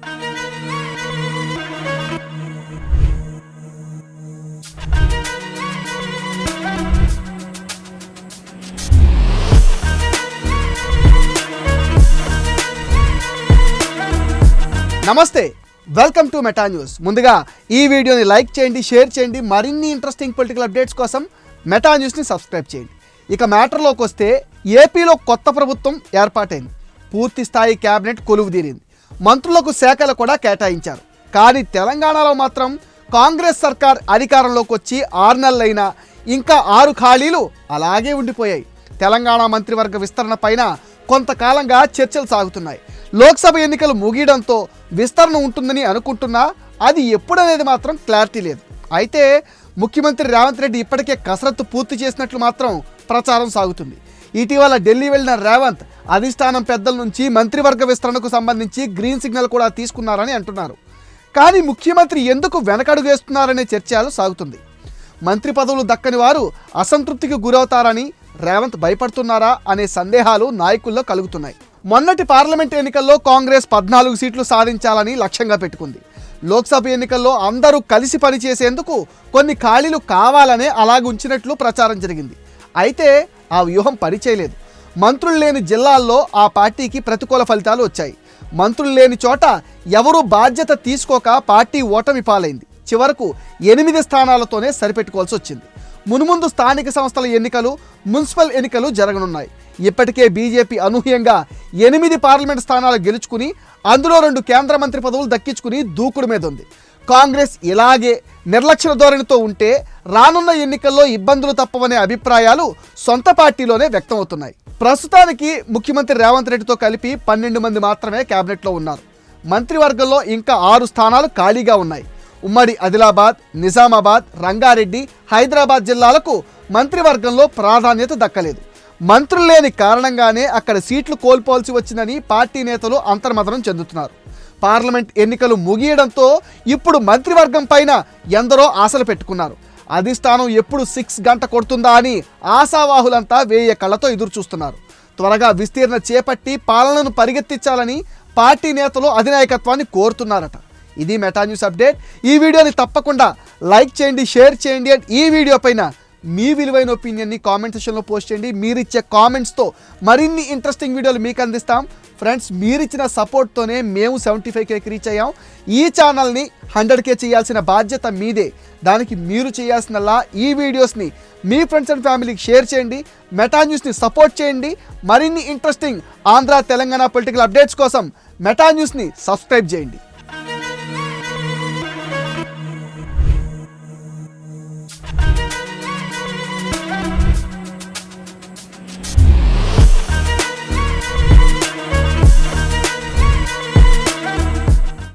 నమస్తే welcome to meta news. ముందుగా ఈ వీడియోని లైక్ చేయండి షేర్ చేయండి మరిన్ని ఇంట్రెస్టింగ్ పొలిటికల్ అప్డేట్స్ కోసం మెటా న్యూస్ని సబ్స్క్రైబ్ చేయండి. ఇక మ్యాటర్లోకి వస్తే ఏపీలో కొత్త ప్రభుత్వం ఏర్పాటైంది. పూర్తి స్థాయి క్యాబినెట్ కొలువు తీరింది మంత్రులకు శాఖలు కూడా కేటాయించారు. కానీ తెలంగాణలో మాత్రం కాంగ్రెస్ సర్కార్ అధికారంలోకి వచ్చి ఆరు నెలలైనా ఇంకా ఆరు ఖాళీలు అలాగే ఉండిపోయాయి. తెలంగాణ మంత్రివర్గ విస్తరణ పైన కొంతకాలంగా చర్చలు సాగుతున్నాయి. లోక్సభ ఎన్నికలు ముగియడంతో విస్తరణ ఉంటుందని అనుకుంటున్నా అది ఎప్పుడనేది మాత్రం క్లారిటీ లేదు. అయితే ముఖ్యమంత్రి రేవంత్ రెడ్డి ఇప్పటికే కసరత్తు పూర్తి చేసినట్లు మాత్రం ప్రచారం సాగుతుంది. ఇటీవల ఢిల్లీ వెళ్ళిన రేవంత్ అధిష్టానం పెద్దల నుంచి మంత్రివర్గ విస్తరణకు సంబంధించి గ్రీన్ సిగ్నల్ కూడా తీసుకున్నారని అంటున్నారు. కానీ ముఖ్యమంత్రి ఎందుకు వెనకడుగు వేస్తున్నారనే చర్చలు సాగుతుంది. మంత్రి పదవులు దక్కని వారు అసంతృప్తికి గురవుతారని రేవంత్ భయపడుతున్నారా అనే సందేహాలు నాయకుల్లో కలుగుతున్నాయి. మొన్నటి పార్లమెంట్ ఎన్నికల్లో కాంగ్రెస్ పద్నాలుగు సీట్లు సాధించాలని లక్ష్యంగా పెట్టుకుంది. లోక్సభ ఎన్నికల్లో అందరూ కలిసి పనిచేసేందుకు కొన్ని ఖాళీలు కావాలనే అలాగ ఉంచినట్లు ప్రచారం జరిగింది. అయితే ఆ వ్యూహం పనిచేయలేదు మంత్రులు లేని జిల్లాల్లో ఆ పార్టీకి ప్రతికూల ఫలితాలు వచ్చాయి. మంత్రులు లేని చోట ఎవరూ బాధ్యత తీసుకోక పార్టీ ఓటమి పాలైంది. చివరకు ఎనిమిది స్థానాలతోనే సరిపెట్టుకోవాల్సి వచ్చింది. మునుముందు స్థానిక సంస్థల ఎన్నికలు మున్సిపల్ ఎన్నికలు జరగనున్నాయి. ఇప్పటికే బీజేపీ అనూహ్యంగా ఎనిమిది పార్లమెంట్ స్థానాలు గెలుచుకుని అందులో రెండు కేంద్ర మంత్రి పదవులు దక్కించుకుని దూకుడు మీద ఉంది. కాంగ్రెస్ ఇలాగే నిర్లక్ష్య ధోరణితో ఉంటే రానున్న ఎన్నికల్లో ఇబ్బందులు తప్పవనే అభిప్రాయాలు సొంత పార్టీలోనే వ్యక్తమవుతున్నాయి. ప్రస్తుతానికి ముఖ్యమంత్రి రేవంత్ రెడ్డితో కలిపి పన్నెండు మంది మాత్రమే కేబినెట్లో ఉన్నారు. మంత్రివర్గంలో ఇంకా ఆరు స్థానాలు ఖాళీగా ఉన్నాయి. ఉమ్మడి ఆదిలాబాద్ నిజామాబాద్ రంగారెడ్డి హైదరాబాద్ జిల్లాలకు మంత్రివర్గంలో ప్రాధాన్యత దక్కలేదు. మంత్రులు లేని కారణంగానే అక్కడ సీట్లు కోల్పోవాల్సి వచ్చిందని పార్టీ నేతలు అంతర్మతనం చెందుతున్నారు. పార్లమెంట్ ఎన్నికలు ముగియడంతో ఇప్పుడు మంత్రివర్గం పైన ఎందరో ఆశలు పెట్టుకున్నారు. అధిష్టానం ఎప్పుడు సిక్స్ గంట కొడుతుందా అని ఆశావాహులంతా వేయ కళ్ళతో ఎదురు చూస్తున్నారు త్వరగా విస్తీర్ణ చేపట్టి పాలనను పరిగెత్తించాలని పార్టీ నేతలు అధినాయకత్వాన్ని కోరుతున్నారట. ఇది మెటా న్యూస్ అప్డేట్. ఈ వీడియోని తప్పకుండా లైక్ చేయండి షేర్ చేయండి అండ్ ఈ వీడియో పైన మీ విలువైన ఒపీనియన్ని కామెంట్ సెషన్లో పోస్ట్ చేయండి. మీరిచ్చే కామెంట్స్తో మరిన్ని ఇంట్రెస్టింగ్ వీడియోలు మీకు అందిస్తాం. ఫ్రెండ్స్ మీరిచ్చిన సపోర్ట్తోనే మేము సెవెంటీ ఫైవ్ కేకి రీచ్ అయ్యాం. ఈ ఛానల్ని హండ్రెడ్ కే చేయాల్సిన బాధ్యత మీదే. దానికి మీరు చేయాల్సినలా ఈ వీడియోస్ని మీ ఫ్రెండ్స్ అండ్ ఫ్యామిలీకి షేర్ చేయండి. మెటా న్యూస్ని సపోర్ట్ చేయండి. మరిన్ని interesting Andhra Telangana political updates కోసం మెటా న్యూస్ని సబ్స్క్రైబ్ చేయండి.